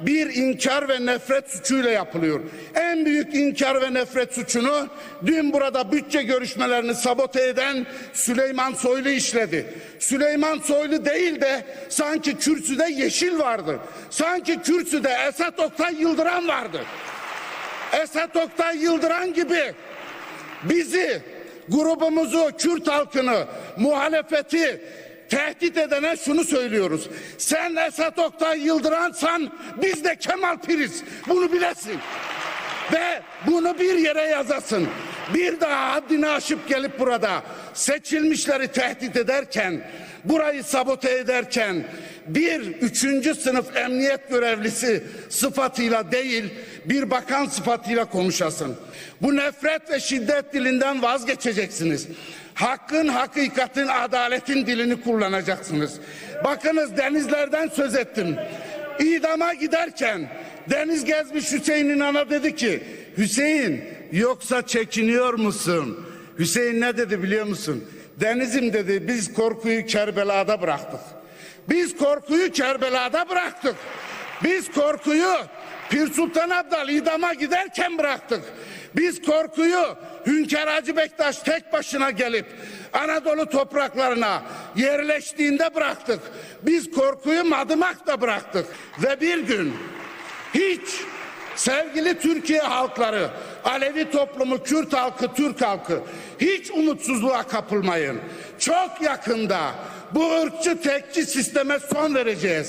bir inkar ve nefret suçuyla yapılıyor. En büyük inkar ve nefret suçunu dün burada bütçe görüşmelerini sabote eden Süleyman Soylu işledi. Süleyman Soylu değil de sanki kürsüde yeşil vardı. Sanki kürsüde Esat Oktay Yıldıran vardı. Esat Oktay Yıldıran gibi bizi, grubumuzu, Kürt halkını, muhalefeti tehdit edene şunu söylüyoruz. Sen Esat Oktay Yıldıransan biz de Kemal Piriz. Bunu bilesin. Ve bunu bir yere yazasın. Bir daha haddini aşıp gelip burada seçilmişleri tehdit ederken, burayı sabote ederken bir üçüncü sınıf emniyet görevlisi sıfatıyla değil bir bakan sıfatıyla konuşasın. Bu nefret ve şiddet dilinden vazgeçeceksiniz. Hakkın, hakikatin, adaletin dilini kullanacaksınız. Bakınız denizlerden söz ettim. İdama giderken deniz gezmiş Hüseyin İnan'a dedi ki Hüseyin yoksa çekiniyor musun? Hüseyin ne dedi biliyor musun? Denizim dedi biz korkuyu Kerbela'da bıraktık. Biz korkuyu Kerbela'da bıraktık. Biz korkuyu Pir Sultan Abdal idama giderken bıraktık. Biz korkuyu Hünkar Hacı Bektaş tek başına gelip Anadolu topraklarına yerleştiğinde bıraktık. Biz korkuyu Madımak'ta bıraktık. Ve bir gün hiç sevgili Türkiye halkları, Alevi toplumu, Kürt halkı, Türk halkı hiç umutsuzluğa kapılmayın. Çok yakında bu ırkçı tekçi sisteme son vereceğiz.